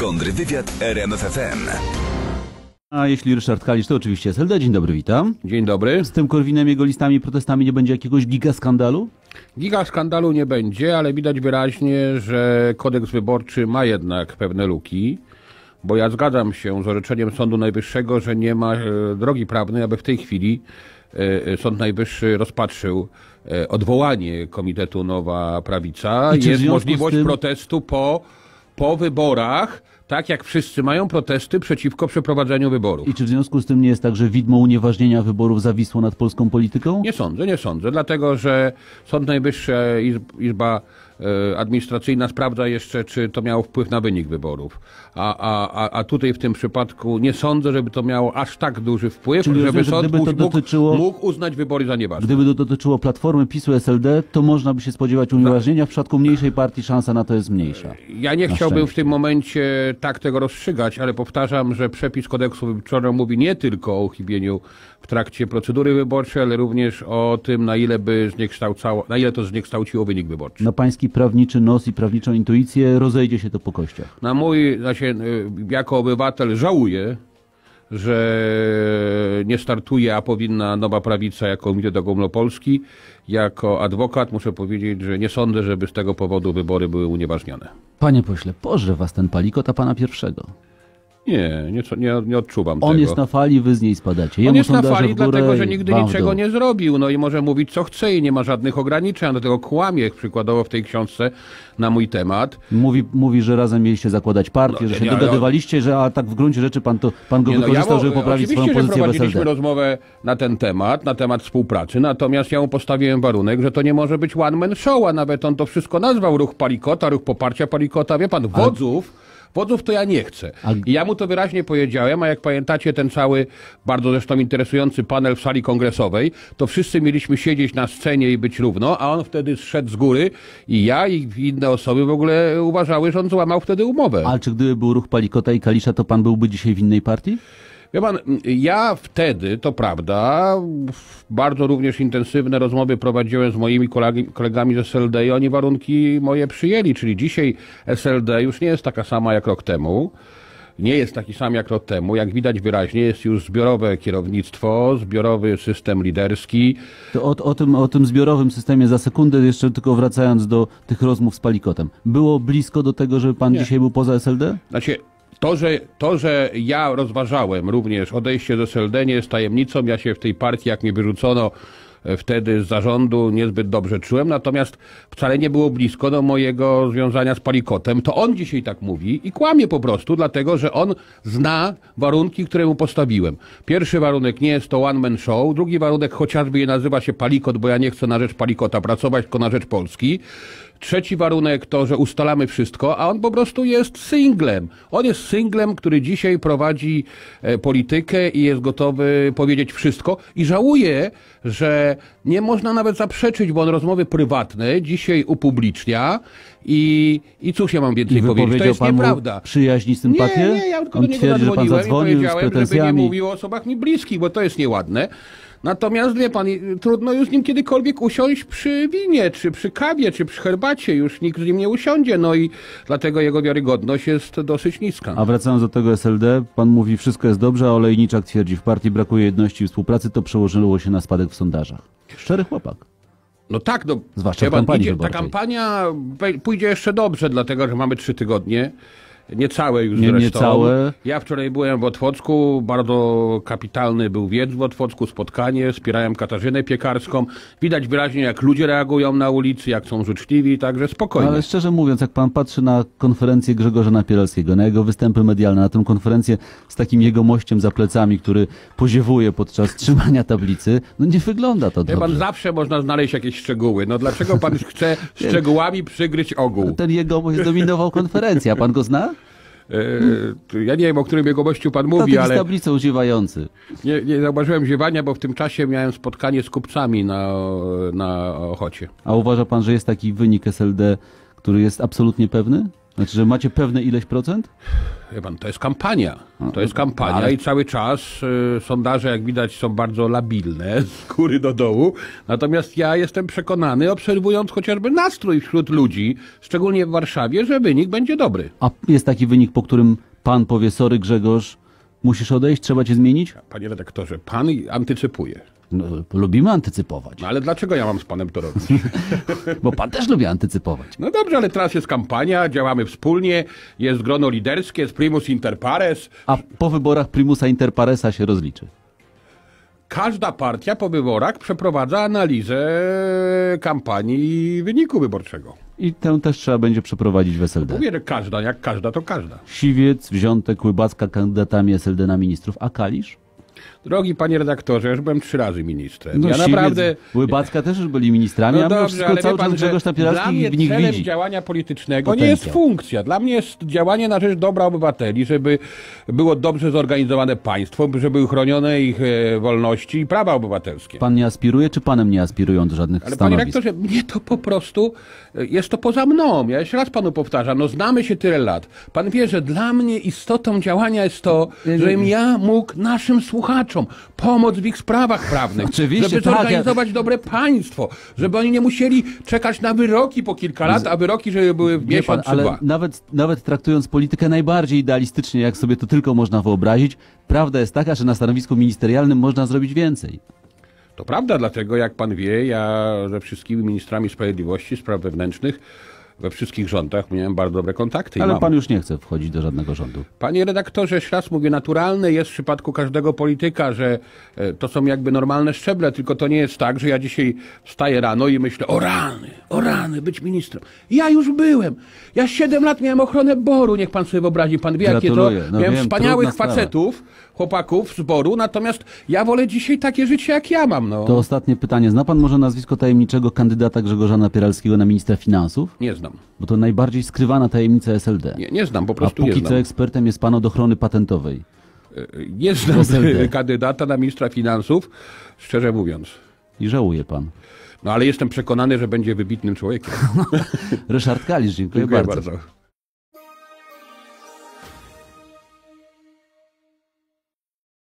Kontrwywiad RMFFM. A jeśli Ryszard Kalisz, to oczywiście SLD. Dzień dobry, witam. Dzień dobry. Z tym Korwinem, jego listami i protestami nie będzie jakiegoś gigaskandalu? Giga skandalu nie będzie, ale widać wyraźnie, że kodeks wyborczy ma jednak pewne luki. Bo ja zgadzam się z orzeczeniem Sądu Najwyższego, że nie ma e, drogi prawnej, aby w tej chwili e, e, Sąd Najwyższy rozpatrzył odwołanie Komitetu Nowa Prawica. Jest możliwość protestu po, po wyborach, tak jak wszyscy mają protesty przeciwko przeprowadzeniu wyborów. I czy w związku z tym nie jest tak, że widmo unieważnienia wyborów zawisło nad polską polityką? Nie sądzę, nie sądzę, dlatego że Sąd Najwyższy, Izb- Izba Administracyjna sprawdza jeszcze, czy to miało wpływ na wynik wyborów. A, a, a, tutaj w tym przypadku nie sądzę, żeby to miało aż tak duży wpływ, Czyli żeby rozumiem, sąd gdyby to mógł, dotyczyło- mógł uznać wybory za nieważne. Gdyby to dotyczyło Platformy, PiSu, SLD, to można by się spodziewać unieważnienia. W przypadku mniejszej partii szansa na to jest mniejsza. Ja nie Na chciałbym w tym momencie tak tego rozstrzygać, ale powtarzam, że przepis kodeksu wyborczego mówi nie tylko o uchybieniu w trakcie procedury wyborczej, ale również o tym, na ile by zniekształcało, na ile to zniekształciło wynik wyborczy. Na pański prawniczy nos i prawniczą intuicję rozejdzie się to po kościach. Na mój, znaczy, jako obywatel żałuję, że nie startuje, a powinna Nowa Prawica jako Komitet Ogólnopolski. Jako adwokat muszę powiedzieć, że nie sądzę, żeby z tego powodu wybory były unieważnione. Panie pośle, pożre was ten palikot, a pana pierwszego. Nie, nie, nie, nie odczuwam On tego. jest na fali, wy z niej spadacie. On Jemu jest na fali, dlatego że nigdy niczego nie zrobił. No i może mówić co chce i nie ma żadnych ograniczeń, do tego kłamie przykładowo w tej książce na mój temat. Mówi, mówi, że razem mieliście zakładać partię, No, że się nie, ale- dogadywaliście, że a tak w gruncie rzeczy pan, to, pan go Nie, no, wykorzystał, mu- żeby poprawić swoją że pozycję prowadziliśmy SLD. rozmowę na ten temat, na temat współpracy, natomiast ja mu postawiłem warunek, że to nie może być one man show, a nawet on to wszystko nazwał ruch Palikota, ruch poparcia Palikota. Wie pan, wodzów, wodzów to ja nie chcę. I ja mu to wyraźnie powiedziałem, a jak pamiętacie ten cały, bardzo zresztą interesujący panel w sali kongresowej, to wszyscy mieliśmy siedzieć na scenie i być równo, a on wtedy zszedł z góry i ja i inne osoby w ogóle uważały, że on złamał wtedy umowę. Ale czy gdyby był ruch Palikota i Kalisza, to pan byłby dzisiaj w innej partii? Wie pan, ja wtedy, to prawda, bardzo również intensywne rozmowy prowadziłem z moimi kolegami z SLD i oni warunki moje przyjęli, czyli dzisiaj SLD już nie jest taka sama jak rok temu. Nie jest taki sam jak rok temu. Jak widać wyraźnie, jest już zbiorowe kierownictwo, zbiorowy system liderski. To o, o, tym, o tym zbiorowym systemie za sekundę, jeszcze tylko wracając do tych rozmów z Palikotem. Było blisko do tego, żeby pan dzisiaj był poza SLD? Znaczy, to że, to, że ja rozważałem również odejście do SLD nie jest tajemnicą. Ja się w tej partii, jak mnie wyrzucono e, wtedy z zarządu, niezbyt dobrze czułem. Natomiast wcale nie było blisko do mojego związania z Palikotem. To on dzisiaj tak mówi i kłamie po prostu, dlatego że on zna warunki, które mu postawiłem. Pierwszy warunek nie jest to one man show. Drugi warunek chociażby nazywa się Palikot, bo ja nie chcę na rzecz Palikota pracować, tylko na rzecz Polski. Trzeci warunek to, że ustalamy wszystko, a on po prostu jest singlem. On jest singlem, który dzisiaj prowadzi e, politykę i jest gotowy powiedzieć wszystko. I żałuję, że nie można nawet zaprzeczyć, bo on rozmowy prywatne dzisiaj upublicznia i, i cóż ja mam więcej I powiedzieć? To jest pan nieprawda. przyjaźń i sympatię? Nie, nie, ja tylko On do niego twierdzi, że pan zadzwoniłem i zadzwonił z powiedziałem, żeby nie pretensjami. mówił o osobach mi bliskich, bo to jest nieładne. Natomiast wie pan, i- trudno już z nim kiedykolwiek usiąść przy winie, czy przy kawie, czy przy herbacie. Już nikt z nim nie usiądzie, no i dlatego jego wiarygodność jest dosyć niska. A wracając do tego SLD, pan mówi, wszystko jest dobrze, a Olejniczak twierdzi, w partii brakuje jedności i współpracy, to przełożyło się na spadek w sondażach. Szczery chłopak. No tak, no. Zwłaszcza w kampanii idzie, Ta kampania pójdzie jeszcze dobrze, dlatego że mamy trzy tygodnie. Niecałe już Nie- zresztą. niecałe. Ja wczoraj byłem w Otwocku, bardzo kapitalny był wiec w Otwocku, spotkanie, wspierałem Katarzynę Piekarską. Widać wyraźnie, jak ludzie reagują na ulicy, jak są życzliwi, także No, spokojnie. ale szczerze mówiąc, jak pan patrzy na konferencję Grzegorza Napieralskiego, na jego występy medialne, na tę konferencję z takim jego mościem za plecami, który poziewuje podczas trzymania tablicy, no nie wygląda to Wie pan, dobrze. zawsze można znaleźć jakieś szczegóły. No dlaczego pan chce szczegółami przygryć ogół? Ten jego mość zdominował konferencję, a pan go zna? E, ja nie wiem, o którym jego gościu pan To mówi, ale... z tablicą ziewający. Nie, nie zauważyłem ziewania, bo w tym czasie miałem spotkanie z kupcami na, na Ochocie. A uważa pan, że jest taki wynik SLD, który jest absolutnie pewny? Znaczy, że macie pewne ileś procent? Pan, to jest kampania. To jest kampania ale- i cały czas y, sondaże, jak widać, są bardzo labilne, z góry do dołu. Natomiast ja jestem przekonany, obserwując chociażby nastrój wśród ludzi, szczególnie w Warszawie, że wynik będzie dobry. A jest taki wynik, po którym pan powie, sorry Grzegorz, musisz odejść, trzeba cię zmienić? Panie redaktorze, pan antycypuje. No, lubimy antycypować, No ale dlaczego ja mam z panem to robić? bo pan też lubi antycypować. No dobrze, ale teraz jest kampania, działamy wspólnie, jest grono liderskie, jest primus inter pares. A po wyborach primusa inter paresa się rozliczy. Każda partia po wyborach przeprowadza analizę kampanii i wyniku wyborczego. I tę też trzeba będzie przeprowadzić w SLD. Mówię, że każda, jak każda, to każda. Siwiec, Wziątek, Łybacka kandydatami SLD na ministrów, a Kalisz? Drogi panie redaktorze, ja już byłem trzy razy ministrem. ja Siwiec, naprawdę... Łybacka też już byli ministrami, No a dobrze, wszystko ale cały pan, czas że Grzegorz mnie w nich celem widzi. działania politycznego nie Potencjał. jest funkcja. Dla mnie jest działanie na rzecz dobra obywateli, żeby było dobrze zorganizowane państwo, żeby były chronione ich e, wolności i prawa obywatelskie. Pan nie aspiruje, czy panem nie aspirują do żadnych Ale panie stanowisk? rektorze, mnie to po prostu, e, jest to poza mną. Ja jeszcze raz panu powtarzam, no znamy się tyle lat. Pan wie, że dla mnie istotą działania jest to, żebym ja mógł naszym słuchaczom pomóc w ich sprawach prawnych. Oczywiście, żeby tak, ja- zorganizować dobre państwo. Żeby oni nie musieli czekać na wyroki po kilka lat, a wyroki, żeby były w Wie pan, miesiąc czy ale dwa. nawet, nawet traktując politykę najbardziej idealistycznie, jak sobie to tylko można wyobrazić, prawda jest taka, że na stanowisku ministerialnym można zrobić więcej. To prawda, dlatego jak pan wie, ja ze wszystkimi ministrami sprawiedliwości, spraw wewnętrznych, we wszystkich rządach miałem bardzo dobre kontakty. Ale mam. pan już nie chce wchodzić do żadnego rządu. Panie redaktorze, jeszcze raz mówię, naturalne jest w przypadku każdego polityka, że e, to są jakby normalne szczeble, tylko to nie jest tak, że ja dzisiaj wstaję rano i myślę, o rany, o rany, być ministrem. Ja już byłem. Ja siedem lat miałem ochronę boru, niech pan sobie wyobrazi, pan wie, jakie to... No miałem wiem, wspaniałych trudna sprawa. facetów, chłopaków z boru, natomiast ja wolę dzisiaj takie życie, jak ja mam, no. To ostatnie pytanie. Zna pan może nazwisko tajemniczego kandydata Grzegorza Napieralskiego na ministra finansów? Nie znam. Bo to najbardziej skrywana tajemnica SLD. Nie, nie znam, po A prostu nie póki co ekspertem jest pan od ochrony patentowej. Nie znam SLD. kandydata na ministra finansów, szczerze mówiąc. I żałuje pan. No ale jestem przekonany, że będzie wybitnym człowiekiem. Ryszard Kalisz, dziękuję, Dziękuję bardzo. bardzo.